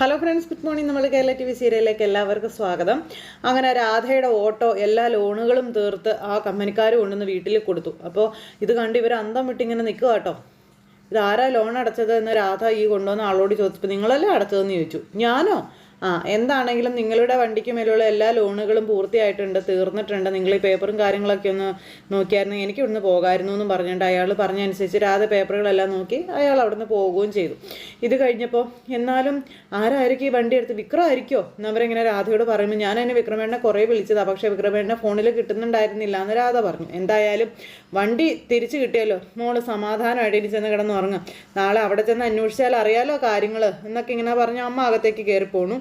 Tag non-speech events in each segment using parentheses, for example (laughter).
Hello friends good morning നമ്മൾ Kerala T V സീരിയലിലേക്ക് എല്ലാവർക്കും സ്വാഗതം. അങ്ങനെ രാധയുടെ ഓട്ടോ എല്ലാ ലോണുകളും തീർത്ത് ആ കമ്പനിക്കാർ കൊണ്ടുവന്ന് വീട്ടിൽ കൊടുത്തു. അപ്പോൾ ഇത് കണ്ട് ഇവർ അന്തം വിട്ടിങ്ങനെ നിൽക്കുക കേട്ടോ. ഇതാരാ ലോൺ അടച്ചത് എന്ന് രാധ ഈ കൊണ്ടുവന്ന ആളോട് ചോദിച്ചപ്പോൾ നിങ്ങളല്ലേ അടച്ചതെന്ന് ചോദിച്ചു? ഞാനോ? ആ എന്താണെങ്കിലും നിങ്ങളുടെ വണ്ടിക്ക് മേലുള്ള എല്ലാ ലോണുകളും പൂർത്തിയായിട്ടുണ്ട് തീർന്നിട്ടുണ്ട്. നിങ്ങൾ ഈ പേപ്പറും കാര്യങ്ങളൊക്കെ ഒന്ന് നോക്കിയായിരുന്നു. എനിക്ക് ഇവിടുന്ന് പോകായിരുന്നു എന്നും പറഞ്ഞിട്ട് അയാൾ പറഞ്ഞനുസരിച്ച് രാധ പേപ്പറുകളെല്ലാം നോക്കി അയാൾ അവിടുന്ന് പോവുകയും ചെയ്തു. ഇത് കഴിഞ്ഞപ്പോൾ എന്നാലും ആരായിരിക്കും ഈ വണ്ടി എടുത്ത് വിക്രമായിരിക്കോ എന്നവരിങ്ങനെ രാധയോട് പറയുമ്പോൾ ഞാൻ അതിന് വിക്രമേണ്ണ കുറേ വിളിച്ചതാണ് പക്ഷേ വിക്രമേണ്ണ ഫോണിൽ കിട്ടുന്നുണ്ടായിരുന്നില്ല എന്ന് രാധ പറഞ്ഞു. എന്തായാലും വണ്ടി തിരിച്ചു കിട്ടിയല്ലോ. മോൾ സമാധാനമായിട്ട് ഇനി ചെന്ന് കിടന്ന് നാളെ അവിടെ ചെന്ന് അന്വേഷിച്ചാൽ അറിയാലോ കാര്യങ്ങൾ എന്നൊക്കെ ഇങ്ങനെ പറഞ്ഞ് അമ്മ അകത്തേക്ക് കയറി പോണു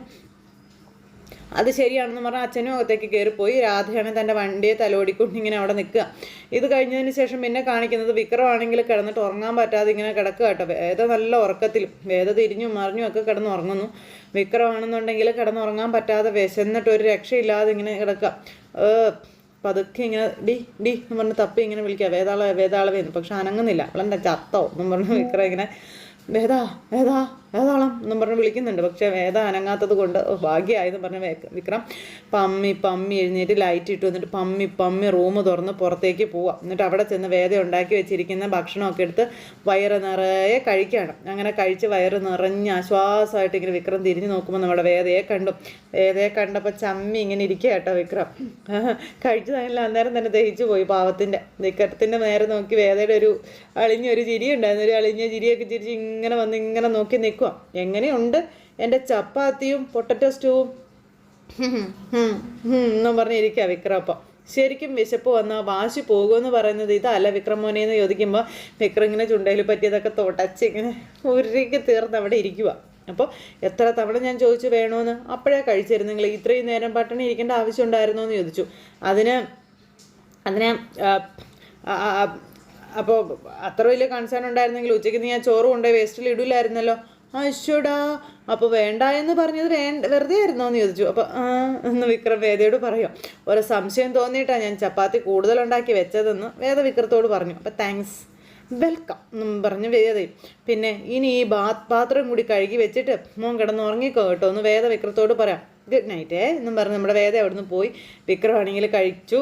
അത് ശരിയാണെന്ന് പറഞ്ഞാൽ അച്ഛനും അകത്തേക്ക് കയറിപ്പോയി. രാധയാണ് തന്റെ വണ്ടിയെ തലോടിക്കൊണ്ട് ഇങ്ങനെ അവിടെ നിൽക്കുക. ഇത് കഴിഞ്ഞതിന് ശേഷം പിന്നെ കാണിക്കുന്നത് വിക്രമാണെങ്കിൽ കിടന്നിട്ട് ഉറങ്ങാൻ പറ്റാതെ ഇങ്ങനെ കിടക്കുക കേട്ടോ. വേദ നല്ല ഉറക്കത്തിൽ വേദ തിരിഞ്ഞു മറിഞ്ഞും ഒക്കെ കിടന്നുറങ്ങുന്നു വിക്രമാണെന്നുണ്ടെങ്കിൽ കിടന്നുറങ്ങാൻ പറ്റാതെ വിശന്നിട്ട് ഒരു രക്ഷയില്ലാതെ ഇങ്ങനെ കിടക്കുക. പതുക്കെ ഇങ്ങനെ ഡി ഡി എന്ന് പറഞ്ഞ് തപ്പി ഇങ്ങനെ വിളിക്കുക. വേതാള വേദാളവേന്ന് പക്ഷെ അനങ്ങുന്നില്ല. അവളെന്താ ചത്തോ എന്നും പറഞ്ഞ് വിക്രം ഇങ്ങനെ വേദാ വേദ. വേതാളം എന്നും പറഞ്ഞ് വിളിക്കുന്നുണ്ട്. പക്ഷേ വേദ അനങ്ങാത്തത് കൊണ്ട് ഭാഗ്യമായെന്ന് പറഞ്ഞ വിക്രം പമ്മി പമ്മി എഴുന്നേറ്റ് ലൈറ്റ് ഇട്ട് വന്നിട്ട് പമ്മി പമ്മി റൂം തുറന്ന് പുറത്തേക്ക് പോവാം. എന്നിട്ട് അവിടെ ചെന്ന് വേദ ഉണ്ടാക്കി വെച്ചിരിക്കുന്ന ഭക്ഷണമൊക്കെ എടുത്ത് വയറ് നിറയെ കഴിക്കുകയാണ് അങ്ങനെ കഴിച്ച് വയറ് നിറഞ്ഞ് ആശ്വാസമായിട്ട് ഇങ്ങനെ വിക്രം തിരിഞ്ഞു നോക്കുമ്പോൾ നമ്മുടെ വേദയെ കണ്ടു. വേദയെ കണ്ടപ്പോൾ ചമ്മി ഇങ്ങനെ ഇരിക്കുക കേട്ടോ വിക്രം. (laughs) കഴിച്ചു തന്നെ അന്നേരം തന്നെ ദഹിച്ചു പോയി പാവത്തിന്റെ വിക്രത്തിന്റെ നേരെ നോക്കി വേദയുടെ ഒരു അളിഞ്ഞൊരു ചിരി ഉണ്ടായിരുന്നു ഒരു അളിഞ്ഞ ചിരിയൊക്കെ ചിരിച്ച് ഇങ്ങനെ വന്ന് ഇങ്ങനെ നോക്കി നിൽക്കുക എങ്ങനെയുണ്ട്? എന്റെ ചപ്പാത്തിയും പൊട്ടറ്റോ സ്റ്റൂവും? എന്നും പറഞ്ഞിരിക്കുക വിക്രമപ്പം. ശരിക്കും വിശപ്പ് വന്നാൽ വാശി പോകുമെന്ന് പറയുന്നത് ഇതല്ല വിക്രമോനെ എന്ന് ചോദിക്കുമ്പോൾ വിക്രം ഇങ്ങനെ ചുണ്ടയിൽ പറ്റിയതൊക്കെ തുടച്ച് ഇങ്ങനെ ഉരുക്കി തീർന്ന് അവിടെ ഇരിക്കുക അപ്പോൾ എത്ര തവണ ഞാൻ ചോദിച്ചു വേണമെന്ന് അപ്പോഴേ കഴിച്ചിരുന്നെങ്കിൽ ഇത്രയും നേരം പട്ടിണി ഇരിക്കേണ്ട ആവശ്യം ഉണ്ടായിരുന്നോ എന്ന് ചോദിച്ചു. അതിന് അതിന് അപ്പോൾ അത്ര വലിയ കൺസേൺ ഉണ്ടായിരുന്നെങ്കിൽ ഉച്ചയ്ക്ക് നീ ആ ചോറ് കൊണ്ടുപോയി വേസ്റ്റിൽ ഇടില്ലായിരുന്നല്ലോ അശ്വടാ അപ്പോൾ വേണ്ട എന്ന് പറഞ്ഞത് വേണ്ട വെറുതെ ആയിരുന്നോ എന്ന് ചോദിച്ചു. അപ്പോൾ ആ എന്ന് വിക്രം വേദയോട് പറയും. ഒരു സംശയം തോന്നിയിട്ടാണ് ഞാൻ ചപ്പാത്തി കൂടുതൽ ഉണ്ടാക്കി വെച്ചതെന്ന് വേദ വിക്രത്തോട് പറഞ്ഞു. അപ്പോൾ താങ്ക്സ് വെൽക്കം എന്നും പറഞ്ഞ് വേദയും പിന്നെ ഇനി ഈ ബാത്ത് പാത്രം കൂടി കഴുകി വെച്ചിട്ട് മോൻ കിടന്ന് ഉറങ്ങിക്കോ കേട്ടോ. എന്ന് വേദ വിക്രത്തോട് പറയാം. ഗുഡ് നൈറ്റ് എന്നും പറഞ്ഞ് നമ്മുടെ വേദ അവിടുന്ന് പോയി. വിക്രമാണെങ്കിൽ കഴിച്ചു.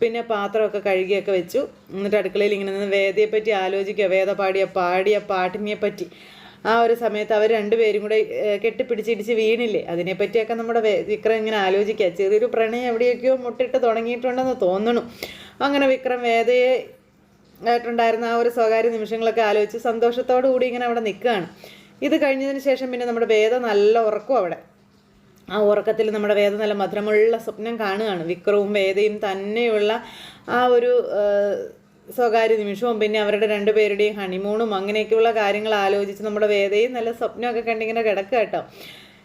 പിന്നെ പാത്രമൊക്കെ കഴുകിയൊക്കെ വെച്ചു. എന്നിട്ട് അടുക്കളയിൽ ഇങ്ങനെ നിന്ന് പറ്റി ആലോചിക്കുക. വേദ പാടിയ പാടിയ പാട്ടിനെ പറ്റി ആ ഒരു സമയത്ത് അവർ രണ്ടുപേരും കൂടെ കെട്ടിപ്പിടിച്ചിടിച്ച് വീണില്ലേ? അതിനെപ്പറ്റിയൊക്കെ നമ്മുടെ വിക്രം ഇങ്ങനെ ആലോചിക്കുക ചെറിയൊരു പ്രണയം എവിടെയൊക്കെയോ മുട്ടിട്ട് തുടങ്ങിയിട്ടുണ്ടെന്ന് തോന്നണു. അങ്ങനെ വിക്രം വേദയെ ആയിട്ടുണ്ടായിരുന്ന ആ ഒരു സ്വകാര്യ നിമിഷങ്ങളൊക്കെ ആലോചിച്ച് സന്തോഷത്തോടു കൂടി ഇങ്ങനെ അവിടെ നിൽക്കുകയാണ്. ഇത് കഴിഞ്ഞതിന് ശേഷം പിന്നെ നമ്മുടെ വേദ നല്ല ഉറക്കും അവിടെ. ആ ഉറക്കത്തിൽ നമ്മുടെ വേദ നല്ല മധുരമുള്ള സ്വപ്നം കാണുകയാണ്. വിക്രവും വേദയും തന്നെയുള്ള ആ ഒരു സ്വകാര്യ നിമിഷവും പിന്നെ അവരുടെ രണ്ടുപേരുടെയും ഹണിമൂണും അങ്ങനെയൊക്കെയുള്ള കാര്യങ്ങൾ ആലോചിച്ച് നമ്മുടെ വേദയും നല്ല സ്വപ്നമൊക്കെ കണ്ടിങ്ങനെ കിടക്കുക കേട്ടോ.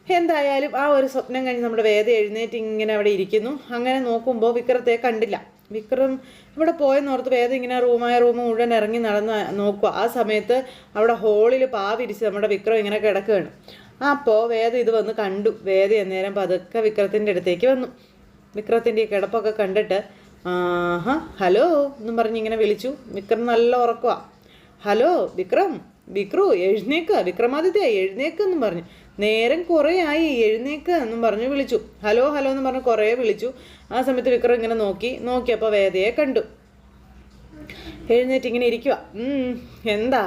എന്തായാലും ആ ഒരു സ്വപ്നം കഴിഞ്ഞ് നമ്മുടെ വേദ എഴുന്നേറ്റ് ഇങ്ങനെ അവിടെ ഇരിക്കുന്നു. അങ്ങനെ നോക്കുമ്പോൾ വിക്രത്തെ കണ്ടില്ല. വിക്രം ഇവിടെ പോയെന്നോർത്ത് വേദ ഇങ്ങനെ റൂമായ റൂം മുഴുവൻ ഇറങ്ങി നടന്ന് നോക്കുക. ആ സമയത്ത് അവിടെ ഹോളിൽ പാവിരിച്ച് നമ്മുടെ വിക്രം ഇങ്ങനെ കിടക്കുകയാണ്. അപ്പോൾ വേദ ഇത് വന്ന് കണ്ടു. വേദ അന്നേരം പതുക്കെ വിക്രത്തിന്റെ അടുത്തേക്ക് വന്നു. വിക്രത്തിന്റെ കിടപ്പൊക്കെ കണ്ടിട്ട് ആഹാ ഹലോ എന്നും പറഞ്ഞ് ഇങ്ങനെ വിളിച്ചു. വിക്രം നല്ല ഉറക്കുക ഹലോ വിക്രം വിക്രു എഴുന്നേക്ക് വിക്രമാദിത്യ എഴുന്നേക്ക് എന്നും പറഞ്ഞു. നേരം കുറേ ആയി എഴുന്നേക്ക് എന്നും പറഞ്ഞു വിളിച്ചു. ഹലോ ഹലോ എന്ന് പറഞ്ഞ് കുറേ വിളിച്ചു. ആ സമയത്ത് വിക്രം ഇങ്ങനെ നോക്കി നോക്കിയപ്പോൾ വേദയെ കണ്ടു. എഴുന്നേറ്റ് ഇങ്ങനെ ഇരിക്കുക എന്താ?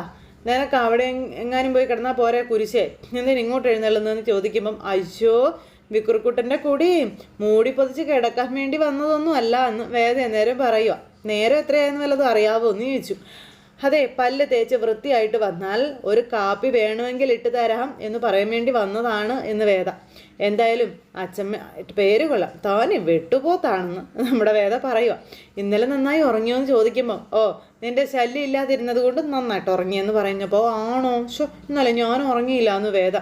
നിനക്ക് അവിടെ എങ്ങാനും പോയി കിടന്നാൽ പോരെ കുരിശേ? എന്തിനാ ഇങ്ങോട്ട് എഴുന്നള്ളുന്നതെന്ന് ചോദിക്കുമ്പം അയ്യോ വിക്രുക്കുട്ടന്റെ കൂടി മൂടി പൊതിച്ച് കിടക്കാൻ വേണ്ടി വന്നതൊന്നും അല്ല എന്ന് വേദ നേരം പറയുക നേരം എത്രയായെന്ന് വല്ലതും അറിയാവോ എന്ന് ചോദിച്ചു. അതെ പല്ല് തേച്ച് വൃത്തിയായിട്ട് വന്നാൽ ഒരു കാപ്പി വേണമെങ്കിൽ ഇട്ട് തരാം എന്ന് പറയാൻ വേണ്ടി വന്നതാണ് എന്ന് വേദ. എന്തായാലും അച്ഛമ്മ പേര് കൊള്ളാം. താന് വെട്ടുപോത്താണെന്ന് നമ്മുടെ വേദ പറയുക ഇന്നലെ നന്നായി ഉറങ്ങിയോ എന്ന് ചോദിക്കുമ്പോൾ ഓ നിന്റെ ശല്യം ഇല്ലാതിരുന്നത് കൊണ്ട് നന്നായിട്ട് ഉറങ്ങിയെന്ന് പറഞ്ഞപ്പോൾ ആണോ? ഷോ ഇന്നലെ ഞാൻ ഉറങ്ങിയില്ല എന്ന് വേദ.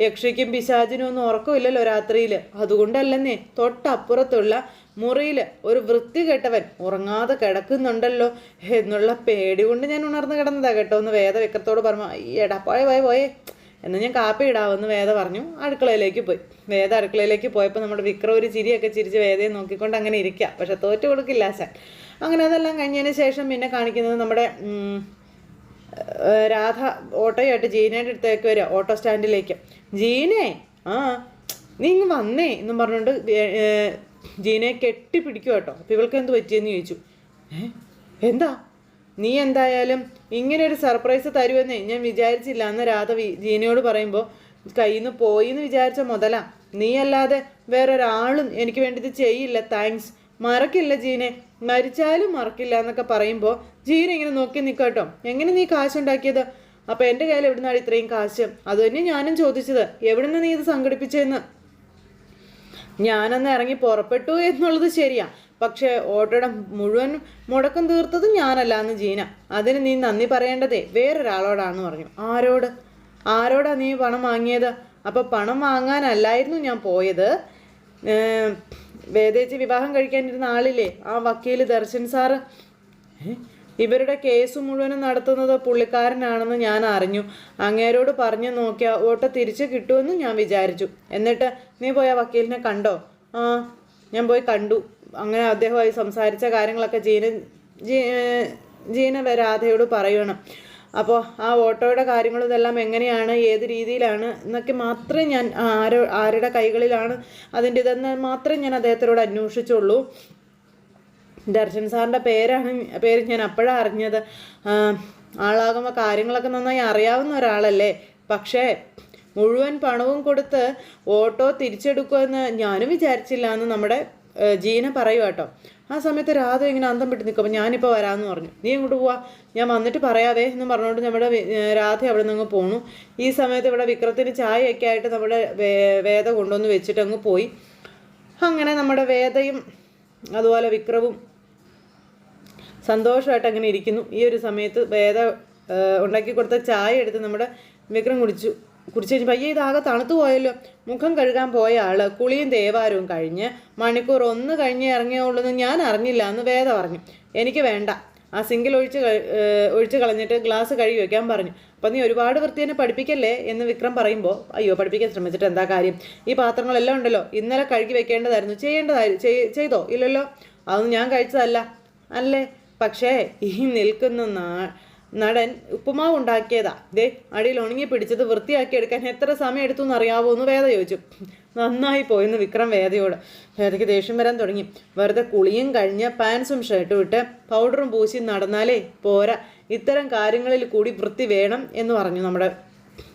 യക്ഷിക്കും പിശാചിനും ഒന്നും ഉറക്കമില്ലല്ലോ രാത്രിയിൽ അതുകൊണ്ടല്ലെന്നേ തൊട്ടപ്പുറത്തുള്ള മുറിയിൽ ഒരു വൃത്തി കെട്ടവൻ ഉറങ്ങാതെ കിടക്കുന്നുണ്ടല്ലോ എന്നുള്ള പേടി കൊണ്ട് ഞാൻ ഉണർന്നു കിടന്നതാ കേട്ടോ. എന്ന് വേദ വിക്രത്തോട് പറഞ്ഞു എടാ പോയെ പോയെ പോയേ. എന്നാൽ ഞാൻ കാപ്പി ഇടാമെന്ന് വേദ പറഞ്ഞു. അടുക്കളയിലേക്ക് പോയി. വേദ അടുക്കളയിലേക്ക് പോയപ്പോൾ നമ്മുടെ വിക്രം ഒരു ചിരിയൊക്കെ ചിരിച്ച് വേദയെ നോക്കിക്കൊണ്ട് അങ്ങനെ ഇരിക്കുക പക്ഷെ തോറ്റു കൊടുക്കില്ല സാൻ. അങ്ങനെ അതെല്ലാം കഴിഞ്ഞതിന് ശേഷം പിന്നെ കാണിക്കുന്നത് നമ്മുടെ രാധ ഓട്ടോയായിട്ട് ജീനയുടെ അടുത്തേക്ക് വരിക ഓട്ടോ സ്റ്റാൻഡിലേക്ക്. ജീനേ ആ നീ ഇങ്ങ് വന്നേ എന്നും പറഞ്ഞുകൊണ്ട് ജീനയെ കെട്ടിപ്പിടിക്കുക കേട്ടോ. അപ്പോൾ ഇവൾക്ക് എന്ത് പറ്റിയെന്ന് ചോദിച്ചു. ഏ? എന്താ? നീ എന്തായാലും ഇങ്ങനെ ഒരു സർപ്രൈസ് തരുമെന്നേ ഞാൻ വിചാരിച്ചില്ല. അന്ന് രാധ ജീനയോട് പറയുമ്പോൾ കയ്യിൽ നിന്ന് പോയി എന്ന് വിചാരിച്ച മുതലാ. നീ അല്ലാതെ വേറൊരാളും എനിക്ക് വേണ്ടി ഇത് ചെയ്യില്ല. താങ്ക്സ് മറക്കില്ല ജീനെ. മരിച്ചാലും മറക്കില്ല എന്നൊക്കെ പറയുമ്പോൾ ജീന ഇങ്ങനെ നോക്കി നിൽക്കട്ടോ എങ്ങനെ നീ കാശുണ്ടാക്കിയത്? അപ്പോൾ എന്റെ കയ്യിൽ എവിടുന്നാണ് ഇത്രയും കാശ്? അതുതന്നെ ഞാനും ചോദിച്ചത്. എവിടുന്ന് നീ ഇത് സംഘടിപ്പിച്ചതെന്ന്? ഞാനന്ന് ഇറങ്ങി പുറപ്പെട്ടു എന്നുള്ളത് ശരിയാ. പക്ഷേ ഓട്ടോയുടെ മുഴുവൻ മുടക്കം തീർത്തത് ഞാനല്ല എന്ന് ജീന. അതിന് നീ നന്ദി പറയേണ്ടതേ. വേറൊരാളോടാന്ന് പറഞ്ഞു. ആരോട്? ആരോടാ നീ പണം വാങ്ങിയത്? അപ്പൊ പണം വാങ്ങാനല്ലായിരുന്നു ഞാൻ പോയത്. വേദേച്ചി വിവാഹം കഴിക്കാനിരുന്ന ആളില്ലേ? ആ വക്കീൽ ദർശൻ സാറ്? ഇവരുടെ കേസ് മുഴുവനും നടത്തുന്നത് പുള്ളിക്കാരനാണെന്ന് ഞാൻ അറിഞ്ഞു. അങ്ങേരോട് പറഞ്ഞു നോക്കിയ ഓട്ട തിരിച്ചു കിട്ടുമെന്ന് ഞാൻ വിചാരിച്ചു. എന്നിട്ട് നീ പോയ വക്കീലിനെ കണ്ടോ? ആ ഞാൻ പോയി കണ്ടു. അങ്ങനെ അദ്ദേഹമായി സംസാരിച്ച കാര്യങ്ങളൊക്കെ ജീന ജീന രാധയോട് പറയണം. അപ്പോൾ ആ ഓട്ടോയുടെ കാര്യങ്ങളും ഇതെല്ലാം എങ്ങനെയാണ് ഏത് രീതിയിലാണ് എന്നൊക്കെ മാത്രമേ ഞാൻ ആരോ ആരുടെ കൈകളിലാണ് അതിന്റെ ഇതെന്ന് മാത്രമേ ഞാൻ അദ്ദേഹത്തിനോട് അന്വേഷിച്ചുള്ളൂ. ദർശൻ സാറിന്റെ പേരാണ് പേര് ഞാൻ അപ്പോഴാണ് അറിഞ്ഞത്. ആളാകുമ്പോൾ കാര്യങ്ങളൊക്കെ നന്നായി അറിയാവുന്ന ഒരാളല്ലേ. പക്ഷേ മുഴുവൻ പണവും കൊടുത്ത് ഓട്ടോ തിരിച്ചെടുക്കുമെന്ന് ഞാനും വിചാരിച്ചില്ല എന്ന് നമ്മുടെ ജീന പറയുക കേട്ടോ. ആ സമയത്ത് രാധ ഇങ്ങനെ അന്തം വിട്ട് നിൽക്കും അപ്പോൾ ഞാനിപ്പോൾ വരാമെന്ന് പറഞ്ഞു. നീ ഇങ്ങോട്ട് പോവാ? ഞാൻ വന്നിട്ട് പറയാവേ എന്ന് പറഞ്ഞുകൊണ്ട് നമ്മുടെ രാധ അവിടെ നിന്ന് പോണു. ഈ സമയത്ത് ഇവിടെ വിക്രത്തിന് ചായയൊക്കെ ആയിട്ട് നമ്മുടെ വേദ കൊണ്ടുവന്ന് വെച്ചിട്ട് അങ്ങ് പോയി. അങ്ങനെ നമ്മുടെ വേദയും അതുപോലെ വിക്രവും സന്തോഷമായിട്ട് അങ്ങനെ ഇരിക്കുന്നു. ഈ ഒരു സമയത്ത് വേദ ഉണ്ടാക്കി കൊടുത്ത ചായ എടുത്ത് നമ്മുടെ വിക്രം കുടിച്ചു കുറിച്ച് കഴിഞ്ഞപ്പോൾ പയ്യെ ഇതാകെ തണുത്തു പോയല്ലോ. മുഖം കഴുകാൻ പോയ ആൾ കുളിയും ദേവാരവും കഴിഞ്ഞ് മണിക്കൂർ ഒന്ന് കഴിഞ്ഞ് ഇറങ്ങിയുള്ളൂ ഞാൻ അറിഞ്ഞില്ല എന്ന് വേദ പറഞ്ഞു. എനിക്ക് വേണ്ട. ആ സിങ്കിൽ ഒഴിച്ച് ഒഴിച്ച് കളഞ്ഞിട്ട് ഗ്ലാസ് കഴുകി വെക്കാൻ പറഞ്ഞു. അപ്പം നീ ഒരുപാട് വൃത്തി തന്നെ പഠിപ്പിക്കല്ലേ? എന്ന് വിക്രം പറയുമ്പോൾ അയ്യോ പഠിപ്പിക്കാൻ ശ്രമിച്ചിട്ട് എന്താ കാര്യം? ഈ പാത്രങ്ങളെല്ലാം ഉണ്ടല്ലോ. ഇന്നലെ കഴുകി വെക്കേണ്ടതായിരുന്നു. ചെയ്യേണ്ടതായിരുന്നു ചെയ്തോ? ഇല്ലല്ലോ? അതൊന്നും ഞാൻ കഴിച്ചതല്ല. അല്ലേ? പക്ഷേ ഈ നിൽക്കുന്ന നാ നടൻ ഉപ്പുമാവ് ഉണ്ടാക്കിയതാ ദേ അടിയിൽ ഉണങ്ങി പിടിച്ചത് വൃത്തിയാക്കി എടുക്കാൻ എത്ര സമയം എടുത്തു എന്ന് അറിയാവോ എന്ന് വേദ ചോദിച്ചു. നന്നായി പോയെന്ന് വിക്രം വേദയോട്. വേദയ്ക്ക് ദേഷ്യം വരാൻ തുടങ്ങി. വെറുതെ കുളിയും കഴിഞ്ഞ് പാൻസും ഷർട്ടും ഇട്ട് പൗഡറും പൂശി നടന്നാലേ പോരാ. ഇത്തരം കാര്യങ്ങളിൽ കൂടി വൃത്തി വേണം എന്ന് പറഞ്ഞു നമ്മുടെ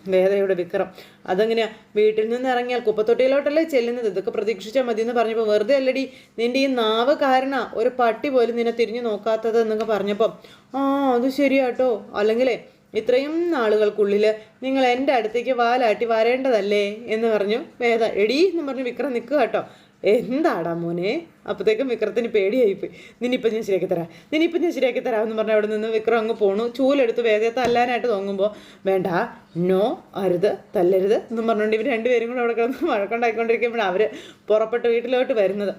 വേദയുടെ വിക്രം. അതെങ്ങനെയാ? വീട്ടിൽ നിന്ന് ഇറങ്ങിയാൽ കുപ്പത്തൊട്ടിയിലോട്ടല്ലേ ചെല്ലുന്നത്? ഇതൊക്കെ പ്രതീക്ഷിച്ചാൽ മതി എന്ന് പറഞ്ഞപ്പോൾ വെറുതെ അല്ലടി നിന്റെ ഈ നാവ് കാരണ ഒരു പട്ടി പോലും നിന്നെ തിരിഞ്ഞു നോക്കാത്തത് എന്നൊക്കെ പറഞ്ഞപ്പം ആ അത് ശരിയാട്ടോ. അല്ലെങ്കിലേ ഇത്രയും നാളുകൾക്കുള്ളിൽ നിങ്ങൾ എന്റെ അടുത്തേക്ക് വാലാട്ടി വരേണ്ടതല്ലേ എന്ന് പറഞ്ഞു വേദ. എടീ എന്ന് പറഞ്ഞു വിക്രം നിൽക്കുക കേട്ടോ എന്താടാ മോനെ? അപ്പോഴത്തേക്കും വിക്രത്തിന് പേടിയായിപ്പോയി. നിന്നിപ്പം ഞാൻ ശരിയാക്കി തരാം. നിന്നിപ്പം ഞാൻ ശരിയാക്കി തരാം എന്ന് പറഞ്ഞ് അവിടെ നിന്ന് വിക്രം അങ്ങ് പോണു. ചൂലെടുത്ത് വേദയെ തല്ലാനായിട്ട് തോങ്ങുമ്പോൾ വേണ്ട നോ അരുത് തല്ലരുത് എന്നും പറഞ്ഞുകൊണ്ട് ഇവർ രണ്ടുപേരും കൂടെ അവിടെ കിടന്ന് വഴക്കുണ്ടാക്കിക്കൊണ്ടിരിക്കുമ്പോഴാണ് അവർ പുറപ്പെട്ട് വീട്ടിലോട്ട് വരുന്നത്.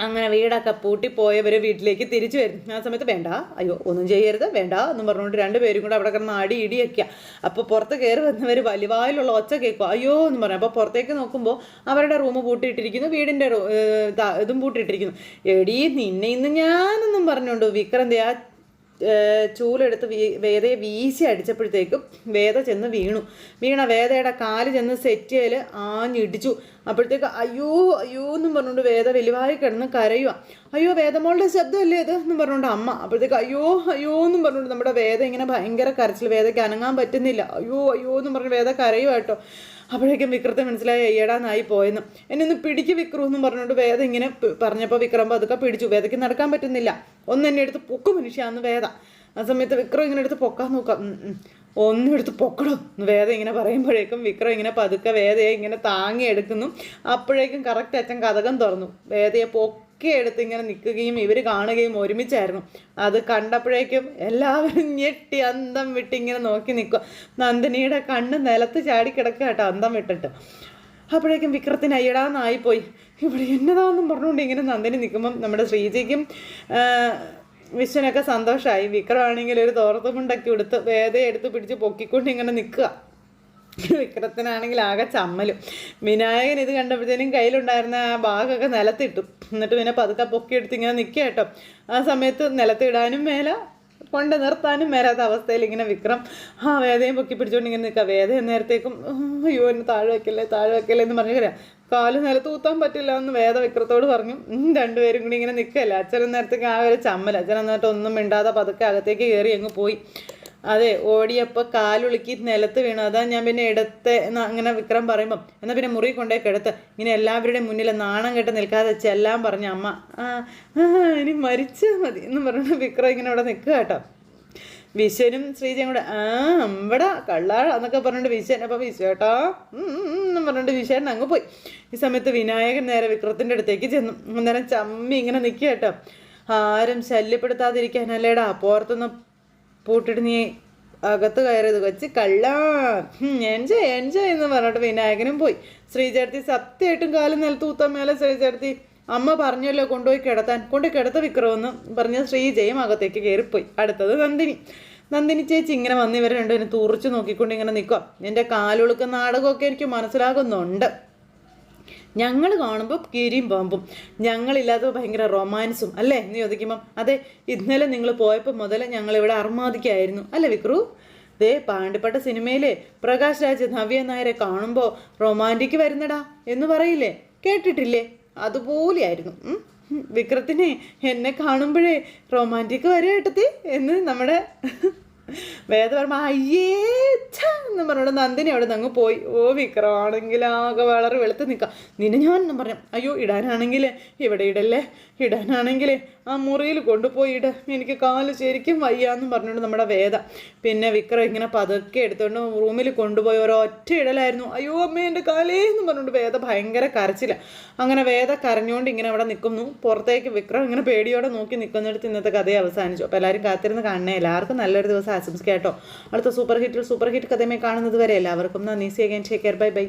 അങ്ങനെ വീടൊക്കെ പൂട്ടി പൂട്ടിപ്പോയവർ വീട്ടിലേക്ക് തിരിച്ചു വരും. ആ സമയത്ത് വേണ്ട അയ്യോ ഒന്നും ചെയ്യരുത് വേണ്ട എന്ന് പറഞ്ഞുകൊണ്ട് രണ്ടുപേരും കൂടെ അവിടെ കിടന്ന് അടി ഇടിയൊക്കെയാ. അപ്പോൾ പുറത്ത് കയറി വന്നവർ വലിവായിലുള്ള ഒച്ച കേൾക്കും. അയ്യോ എന്ന് പറഞ്ഞു അപ്പോൾ പുറത്തേക്ക് നോക്കുമ്പോൾ അവരുടെ റൂം പൂട്ടിയിട്ടിരിക്കുന്നു വീടിന്റെ റൂ- ഏർ ദാ ഇതും പൂട്ടിയിട്ടിരിക്കുന്നു. എടീ നിന്നെ ഇന്ന് ഞാനൊന്നും പറഞ്ഞുകൊണ്ട് വിക്രം ആ ചൂലെടുത്ത് വീ- വേദയെ വീശി അടിച്ചപ്പോഴത്തേക്കും വേദ ചെന്ന് വീണു. വീണ വേദയുടെ കാൽ ചെന്ന് സെറ്റിയിൽ ആഞ്ഞിടിച്ചു. അപ്പോഴത്തേക്ക് അയ്യോ അയ്യോ എന്നും പറഞ്ഞുകൊണ്ട് വേദ വലിവായി കിടന്ന് കരയുക അയ്യോ വേദമോളുടെ ശബ്ദമല്ലേ ഇത് എന്നും പറഞ്ഞുകൊണ്ട് അമ്മ. അപ്പോഴത്തേക്ക് അയ്യോ അയ്യോ എന്നും പറഞ്ഞുകൊണ്ട് നമ്മുടെ വേദ ഇങ്ങനെ ഭയങ്കര കരച്ചിൽ. വേദയ്ക്ക് അനങ്ങാൻ പറ്റുന്നില്ല. അയ്യോ അയ്യോ എന്നും പറഞ്ഞ് വേദ കരയുക കേട്ടോ. അപ്പോഴേക്കും വിക്രത്തെ മനസ്സിലായി അയ്യടാന്നായി പോയെന്ന്. എന്നെ ഒന്ന് പിടിക്ക് വിക്രു എന്നും പറഞ്ഞുകൊണ്ട് വേദ ഇങ്ങനെ പറഞ്ഞപ്പോൾ വിക്രം പതുക്കെ പിടിച്ചു. വേദയ്ക്ക് നടക്കാൻ പറ്റുന്നില്ല. ഒന്ന് എന്നെ എടുത്ത് പൊക്കു മനുഷ്യ അന്ന് വേദ. ആ സമയത്ത് വിക്രം ഇങ്ങനെ എടുത്ത് പൊക്കാൻ നോക്കാം. ഒന്നും എടുത്ത് പൊക്കടോ വേദ ഇങ്ങനെ പറയുമ്പോഴേക്കും വിക്രം ഇങ്ങനെ പതുക്കെ വേദയെ ഇങ്ങനെ താങ്ങി എടുക്കുന്നു. അപ്പോഴേക്കും കറക്റ്റ് അച്ഛൻ കഥകം തുറന്നു. വേദയെ പൊക്കി എടുത്ത് ഇങ്ങനെ നിൽക്കുകയും ഇവർ കാണുകയും ഒരുമിച്ചായിരുന്നു. അത് കണ്ടപ്പോഴേക്കും എല്ലാവരും ഞെട്ടി അന്തം വിട്ട് ഇങ്ങനെ നോക്കി നിൽക്കുക. നന്ദിനിയുടെ കണ്ണ് നിലത്ത് ചാടി കിടക്കുക കേട്ടോ അന്തം വിട്ടിട്ട്. അപ്പോഴേക്കും വിക്രത്തിന് അയ്യടാന്നായിപ്പോയി ഇവിടെ എന്നതാണെന്നും പറഞ്ഞുകൊണ്ട് ഇങ്ങനെ നന്ദിനി നിൽക്കുമ്പം നമ്മുടെ ശ്രീജിക്കും വിശ്വനൊക്കെ സന്തോഷമായി വിക്രമാണെങ്കിൽ ഒരു തോർത്തുമുണ്ടൊക്കെ എടുത്ത് വേദയെ എടുത്ത് പിടിച്ച് പൊക്കിക്കൊണ്ട് ഇങ്ങനെ നിൽക്കുക. വിക്രത്തിനാണെങ്കിൽ ആകെ ചമ്മലും. വിനായകൻ ഇത് കണ്ടപ്പോഴത്തേനും കയ്യിലുണ്ടായിരുന്ന ആ ബാഗൊക്കെ നിലത്തിട്ടു. എന്നിട്ട് പിന്നെ പതുക്കെ പൊക്കിയെടുത്ത് ഇങ്ങനെ നിൽക്കുക കേട്ടോ. ആ സമയത്ത് നിലത്തിടാനും മേല കൊണ്ട് നിർത്താനും മേലാത്ത അവസ്ഥയിൽ ഇങ്ങനെ വിക്രം ആ വേദയും പൊക്കി പിടിച്ചുകൊണ്ട് ഇങ്ങനെ നിൽക്കുക. വേദ നേരത്തേക്കും അയ്യോ എന്നെ താഴെ വെക്കല്ലേ താഴെ വെക്കല്ലേ എന്ന് പറഞ്ഞു കരാ കാൽ നിലത്ത് ഊത്താൻ പറ്റില്ല എന്ന് വേദ വിക്രത്തോട് പറഞ്ഞു. രണ്ടുപേരും കൂടി ഇങ്ങനെ നിൽക്കല്ലേ. അച്ഛനും നേരത്തേക്ക് ആ ഒരു ചമ്മൽ അച്ഛൻ എന്നിട്ട് ഒന്നും മിണ്ടാതെ പതുക്കെ അകത്തേക്ക് കയറി അങ്ങ് പോയി. അതെ ഓടിയപ്പോൾ കാലുളുക്കി നിലത്ത് വീണു. അതാ ഞാൻ പിന്നെ ഇടത്തെ അങ്ങനെ വിക്രം പറയുമ്പം എന്നാൽ പിന്നെ മുറി കൊണ്ടേ കിടത്ത്. ഇങ്ങനെ എല്ലാവരുടെയും മുന്നിൽ നാണം കെട്ട് നിൽക്കാതെ ചെല്ലാൻ പറഞ്ഞ അമ്മ ആ ഇനി മരിച്ചാൽ മതി എന്ന് പറഞ്ഞു വിക്രം ഇങ്ങനെ അവിടെ നിൽക്കുക കേട്ടോ. വിശ്വനും ശ്രീജയും കൂടെ ആ അമ്പടാ കള്ളാഴ എന്നൊക്കെ പറഞ്ഞിട്ട് വിശ്വൻ അപ്പം വിശ്വേട്ടാ എന്ന് പറഞ്ഞിട്ട് വിശ്വേട്ടൻ അങ്ങ് പോയി. ഈ സമയത്ത് വിനായകൻ നേരെ വിക്രത്തിന്റെ അടുത്തേക്ക് ചെന്നു. അന്നേരം ചമ്മി ഇങ്ങനെ നിൽക്കുക കേട്ടോ. ആരും ശല്യപ്പെടുത്താതിരിക്കാനല്ലേടാ പുറത്തുനിന്ന് പൂട്ടിട്ട് നീ അകത്ത് കയറിയത് വെച്ച് കള്ളാ. എൻജോയ് എൻജോയ് എന്ന് പറഞ്ഞിട്ട് വിനായകനും പോയി. ശ്രീചേർത്തി സത്യമായിട്ടും കാലം നിലത്തൂത്താൻ മേലെ ശ്രീചേർത്തി അമ്മ പറഞ്ഞല്ലോ കൊണ്ടുപോയി കിടത്താൻ. കൊണ്ടുപോയി കിടത്ത വിക്രമെന്ന് പറഞ്ഞ ശ്രീജയും അകത്തേക്ക് കയറിപ്പോയി. അടുത്തത് നന്ദിനി. നന്ദിനി ചേച്ചി ഇങ്ങനെ വന്ന് എന്നെ രണ്ടുപേരും തുറച്ചു നോക്കിക്കൊണ്ട് ഇങ്ങനെ നിൽക്കുക എന്റെ കാലുളുക്ക നാടകമൊക്കെ എനിക്ക് മനസ്സിലാകുന്നുണ്ട്. ഞങ്ങൾ കാണുമ്പോൾ കീരിയും പാമ്പും. ഞങ്ങളില്ലാതെ ഭയങ്കര റൊമാൻസും അല്ലേ? എന്ന് ചോദിക്കുമ്പം അതെ ഇന്നലെ നിങ്ങൾ പോയപ്പോൾ മുതൽ ഞങ്ങളിവിടെ അർമാദിക്കായിരുന്നു. അല്ലേ വിക്രു? ദേ പാണ്ടിപ്പട്ട സിനിമയിലെ പ്രകാശ് രാജ് നവ്യ നായരെ കാണുമ്പോൾ റൊമാന്റിക് വരുന്നടാ എന്ന് പറയില്ലേ? കേട്ടിട്ടില്ലേ? അതുപോലെയായിരുന്നു. വിക്രത്തിനെ എന്നെ കാണുമ്പോഴേ റൊമാന്റിക് വരെ ഏട്ടത്തി എന്ന് നമ്മുടെ വേദവർമ്മ അയ്യേ ഛ എന്ന് പറഞ്ഞോണ്ട് നന്ദിനി അവിടെ നിന്ന് പോയി. ഓ വിക്രമാണെങ്കിൽ ആകെ വളരെ വെളുത്ത് നിൽക്കാം. നിന്നെ ഞാൻ പറഞ്ഞു അയ്യോ ഇടാനാണെങ്കിൽ ഇവിടെ ഇടല്ലേ? ഇടാനാണെങ്കിൽ ആ മുറിയിൽ കൊണ്ടുപോയി ഇട. എനിക്ക് കാൽ ശരിക്കും വയ്യാന്നും പറഞ്ഞുകൊണ്ട് നമ്മുടെ വേദ. പിന്നെ വിക്രം ഇങ്ങനെ പതുക്കെ എടുത്തുകൊണ്ട് റൂമിൽ കൊണ്ടുപോയി ഒരൊറ്റ ഇടലായിരുന്നു. അയ്യോ അമ്മ എന്റെ കാലേ എന്ന് പറഞ്ഞുകൊണ്ട് വേദ ഭയങ്കര കരച്ചില്ല അങ്ങനെ വേദ കരഞ്ഞുകൊണ്ട് ഇങ്ങനെ അവിടെ നിൽക്കുന്നു പുറത്തേക്ക് വിക്രം ഇങ്ങനെ പേടിയോടെ നോക്കി നിൽക്കുന്നിടത്ത് ഇന്നത്തെ കഥയെ അവസാനിച്ചു. അപ്പോൾ എല്ലാവരും കാത്തിരുന്ന് കാണണേ. എല്ലാവർക്കും നല്ലൊരു ദിവസം ആശംസിക്കാം കേട്ടോ. അടുത്ത സൂപ്പർ ഹിറ്റിൽ സൂപ്പർ ഹിറ്റ് കഥയുമായി കാണുന്നത് വരെ എല്ലാവർക്കും നന്ദി. See again Shekhar bye bye